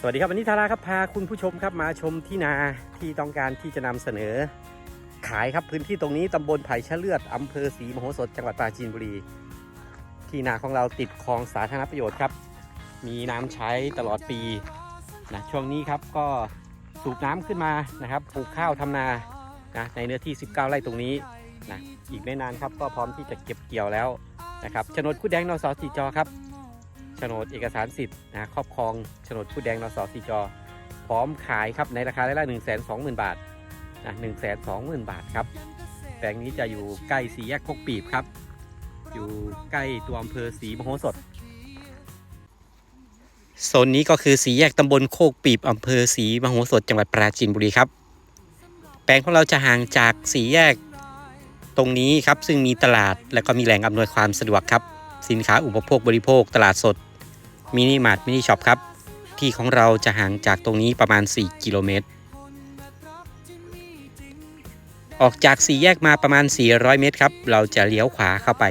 สวัสดีครับวันนี้ทาราครับพาคุณผู้ชมครับมาชมที่นาที่ต้องการที่จะนำเสนอ ขายครับพื้นที่ตรงนี้ตำบลไผ่ชะเลือดอำเภอศรีมโหสถจังหวัดปราจีนบุรี ที่นาของเราติดคลองสาธารณประโยชน์ครับ มีน้ำใช้ตลอดปีนะช่วงนี้ครับก็สูบน้ำขึ้นมานะครับปลูกข้าวทำนานะในเนื้อที่ 19 ไร่ตรงนี้นะอีกไม่นานครับก็พร้อมที่จะเก็บเกี่ยวแล้วนะครับโฉนดคู่แดงนสสีจอครับ โฉนดเอกสารสิทธิ์นะครอบครองโฉนดผู้แดงนสสีจอ พร้อมขายครับในราคาไร่ละ1 2 0 0 0 0บาทนะ1 2 0 0 0 0บาทครับแปลงนี้จะอยู่ใกล้สีแยกโคกปีบครับ อยู่ใกล้ตัวอำเภอศรีมโหสถโซนนี้ก็คือสีแยกตำบลโคกปีบอำเภอศรีมโหสถจังหวัดปราจีนบุรีครับ แปลงของเราจะห่างจากสีแยกตรงนี้ครับ ซึ่งมีตลาดและก็มีแหล่งอำนวยความสะดวกครับ สินค้าอุปโภคบริโภค ตลาดสด มินิมาร์ทมินิช็อปครับ ที่ของเราจะห่างจากตรงนี้ประมาณ 4 กิโลเมตร ออกจากสี่แยกมาประมาณ 400 เมตรครับ เราจะเลี้ยวขวาเข้าไป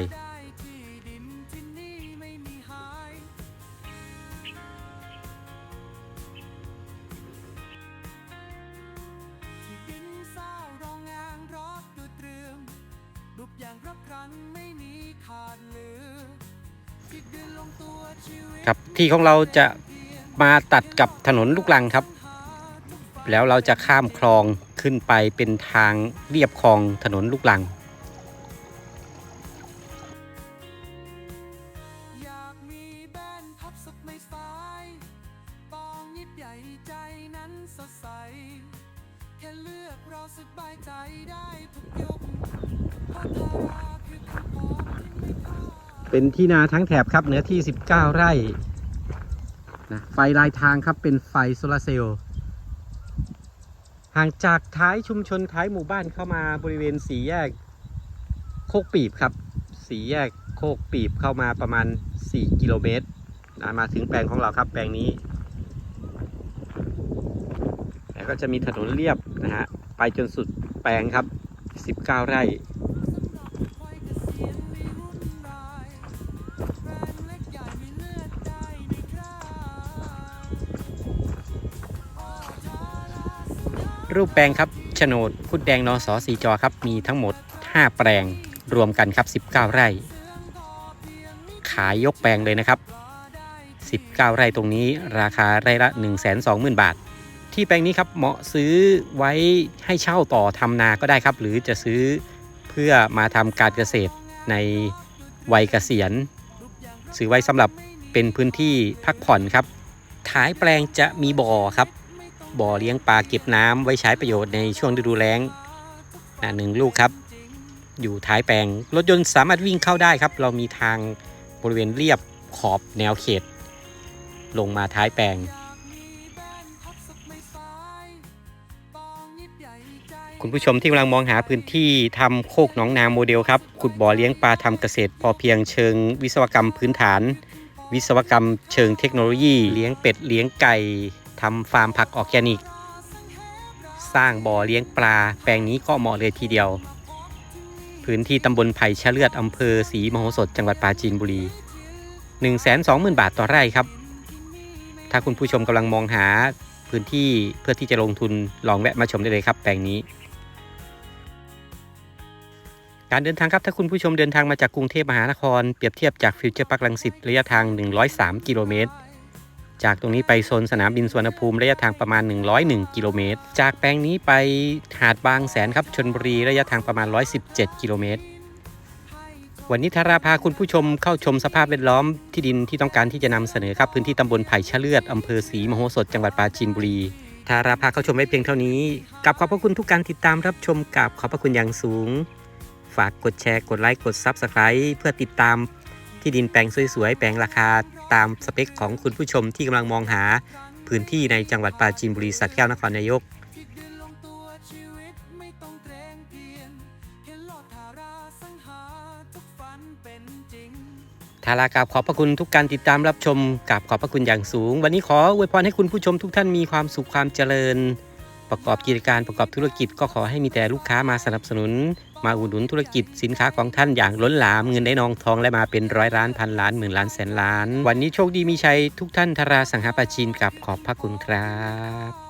อย่างรับรันไม่มีขาดเหลือที่เดินลงตัว ครับที่ของเราจะมาตัดกับถนนลูกลังครับ แล้วเราจะข้ามคลองขึ้นไปเป็นทางเรียบคลองถนนลูกลัง แค่เลือกเราสบายใจได้ทุกยุค เป็นที่นาทั้งแถบครับเนื้อที่ 19 ไร่นะไฟลายทางครับเป็นไฟโซลาร์เซลล์ห่างจากท้ายชุมชนท้ายหมู่บ้านเข้ามาบริเวณสีแยกโคกปีบครับ สีแยกโคกปีบเข้ามาประมาณ 4 กิโลเมตรนะมาถึงแปลงของเราครับแปลงนี้ แล้วก็จะมีถนนเรียบนะฮะไปจนสุดแปลงครับ 19 ไร่ รูปแปลงครับโฉนดพุดแดงนอสสีจอครับ มีทั้งหมด 5 แปลงรวมกันครับ 19 ไร่ ขายยกแปลงเลยนะครับ 19 ไร่ตรงนี้ราคาไร่ละ 120,000 บาท ที่แปลงนี้ครับเหมาะซื้อไว้ให้เช่าต่อทำนาก็ได้ครับ หรือจะซื้อเพื่อมาทำการเกษตรในวัยเกษียณซื้อไว้สำหรับเป็นพื้นที่พักผ่อนครับท้ายแปลงจะมีบ่อครับ บ่อเลี้ยงปลาเก็บน้ำไว้ใช้ประโยชน์ในช่วงฤดูแล้งนะหนึ่งลูกครับ อยู่ท้ายแปลงรถยนต์สามารถวิ่งเข้าได้ครับ เรามีทางบริเวณเรียบขอบแนวเขต ลงมาท้ายแปลง คุณผู้ชมที่กำลังมองหาพื้นที่ทำโคกหนองนาโมเดลครับขุดบ่อเลี้ยงปลาทำเกษตร พอเพียงเชิงวิศวกรรมพื้นฐาน วิศวกรรมเชิงเทคโนโลยี เลี้ยงเป็ดเลี้ยงไก่ ทำฟาร์มผักออร์แกนิก สร้างบ่อเลี้ยงปลา แปลงนี้ก็เหมาะเลยทีเดียว พื้นที่ตำบลไผ่ชะเลือดอำเภอศรีมโหสถจังหวัดปราจีนบุรี 120,000 บาทต่อไร่ครับ ถ้าคุณผู้ชมกำลังมองหาพื้นที่เพื่อที่จะลงทุนลองแวะมาชมได้เลยครับแปลงนี้ การเดินทางครับถ้าคุณผู้ชมเดินทางมาจากกรุงเทพมหานคร เปรียบเทียบจากฟิวเจอร์พาร์คลังสิตระยะทาง 103 กิโลเมตร จากตรงนี้ไปโซนสนามบินสุวรรณภูมิระยะทางประมาณ 101 กิโลเมตร จากแปลงนี้ไปหาดบางแสนครับชนบุรีระยะทางประมาณ 117 กิโลเมตร วันนี้ธาราพาคุณผู้ชมเข้าชมสภาพแวดล้อมที่ดินที่ต้องการที่จะนำเสนอครับพื้นที่ตำบลไผ่ชะเลือดอำเภอศรีมโหสถจังหวัดปราจีนบุรีธาราพาเข้าชมไว้เพียงเท่านี้กับขอบพระคุณทุกการติดตามรับชมกับขอบพระคุณอย่างสูง ฝากกดแชร์กดไลค์กด Subscribe เพื่อติดตาม ที่ดินแปลงสวยๆ แปลงราคาตามสเปคของคุณผู้ชมที่กำลังมองหาพื้นที่ในจังหวัดปราจีนบุรีสัตว์แก้วนครนายก ทาราสังหาทุกฝันเป็นจริงทารากราบขอบพระคุณทุกการติดตามรับชมกับขอบพระคุณอย่างสูง วันนี้ขออวยพรให้คุณผู้ชมทุกท่านมีความสุขความเจริญ ประกอบกิจการประกอบธุรกิจ ก็ขอให้มีแต่ลูกค้ามาสนับสนุน มาอุดหนุนธุรกิจสินค้าของท่านอย่างล้นหลามเงินได้นองทองและมาเป็นร้อยล้านพันล้านหมื่นล้านแสนล้าน วันนี้โชคดีมีชัยทุกท่านทาราสังหาปาจีนกับขอบพระคุณครับ